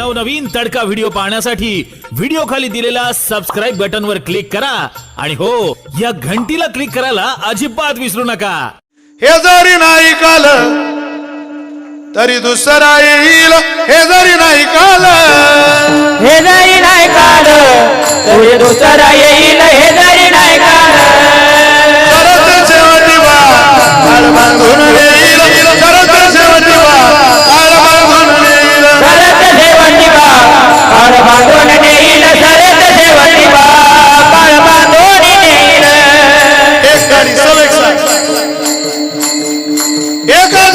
नवनवीन तडका व्हिडिओ पाहण्यासाठी व्हिडिओ खाली दिलेल्या सबस्क्राईब बटन वर क्लिक करा. आणि हो या घंटीला क्लिक करायला अजिबात विसरू नका. हे जरी नाही काल तरी दुसरा येईल. हे जरी नाही काल हे जरी नाही काल तरी दुसरा येईल. ಏಕಾಂತ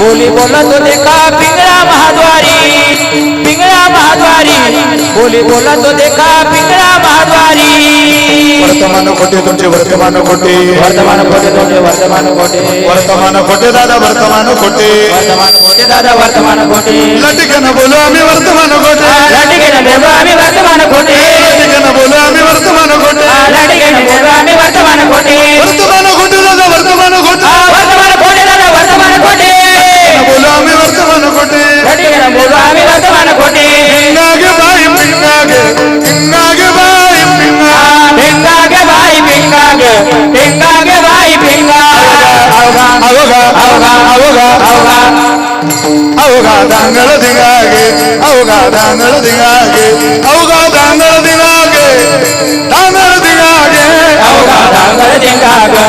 बोली बोलत होते का पिंगळा महाद्वारी? पिंगळा महाद्वारी. बोली बोलत होते का पिंगळा महाद्वारी? वर्तमान खोटे तुमचे? वर्तमान खोटे वर्तमान कोटे तोटे वर्तमान कोटे वर्तमान खोटे दादा? वर्तमान खोटे वर्तमान कोटे दादा? वर्तमान कोटे लटकन बोलू आम्ही वर्तमान खोटे लाटिकेन बोलू आम्ही वर्तमान अवघा अवघा अवघा अवघा दांगड धिंगागे अवघा दांगड धिंगागे अवघा दांगड धिंगागे दांगड धिंगागे अवघा डांगर धिंगा ग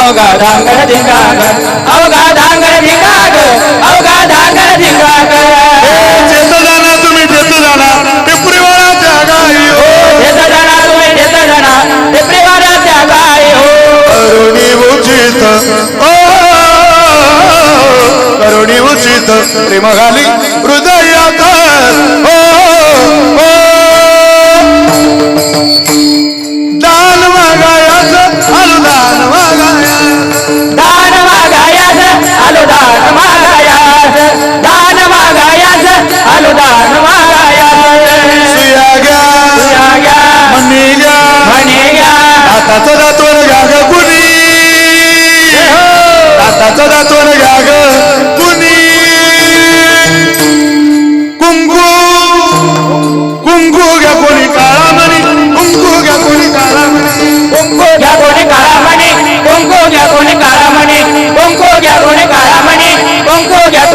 अवघा डांगर धिंगा ग अवघा डांगर धिंगा ग अवघा डांगर धिंगा త్రిమహలి హృదయ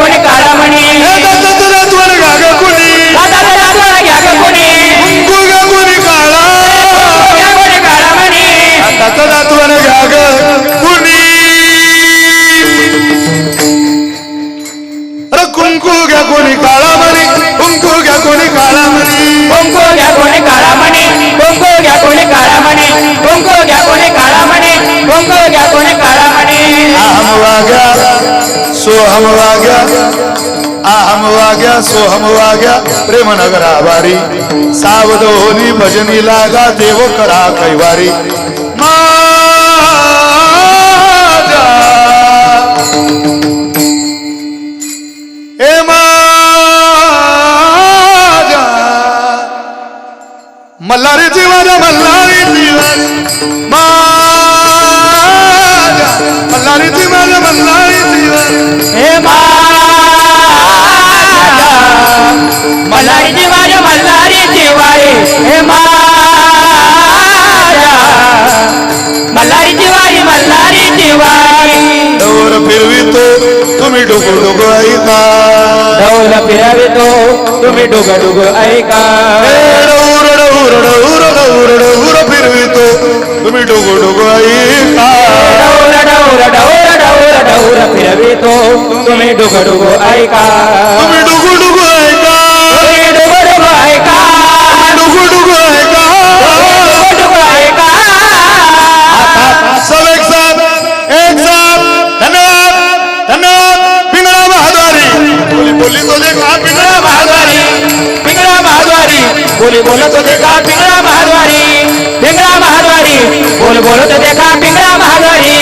eletrônica. हम आ गया आ हम आ गया सो हम आ गया प्रेम नगर आवारी सावधोनी भजनी लागा देव करा कई बारी मल्हारी जीवाजा मल्लारी जीवा मल्हारी मल्हारी जीवारे मल्हारी जीवारे हे माझ्या मल्हारी जीवारी मल्हारी जीवारी. डोर फिरवितो तुम्ही डोको डोको ऐका. ढोल फिरवितो तुम्ही डुग डुग ऐका डौर डौर डौर डौर डौर फिरवितो तुम्ही डोको डोको ऐका. डौर डौर डौर डौर डौर फिरवितो तुम्ही डुग डुग ऐका. तुम्ही बोली बोलत होते का पिंगळा महाद्वारी? पिंगळा महाद्वारी. बोल बोलत होते का पिंगळा महाद्वारी?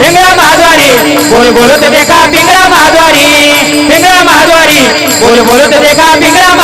पिंगळा महाद्वारी. बोल बोलत होते का पिंगळा महाद्वारी? पिंगळा महाद्वारी. बोल बोलत होते का पिंगळा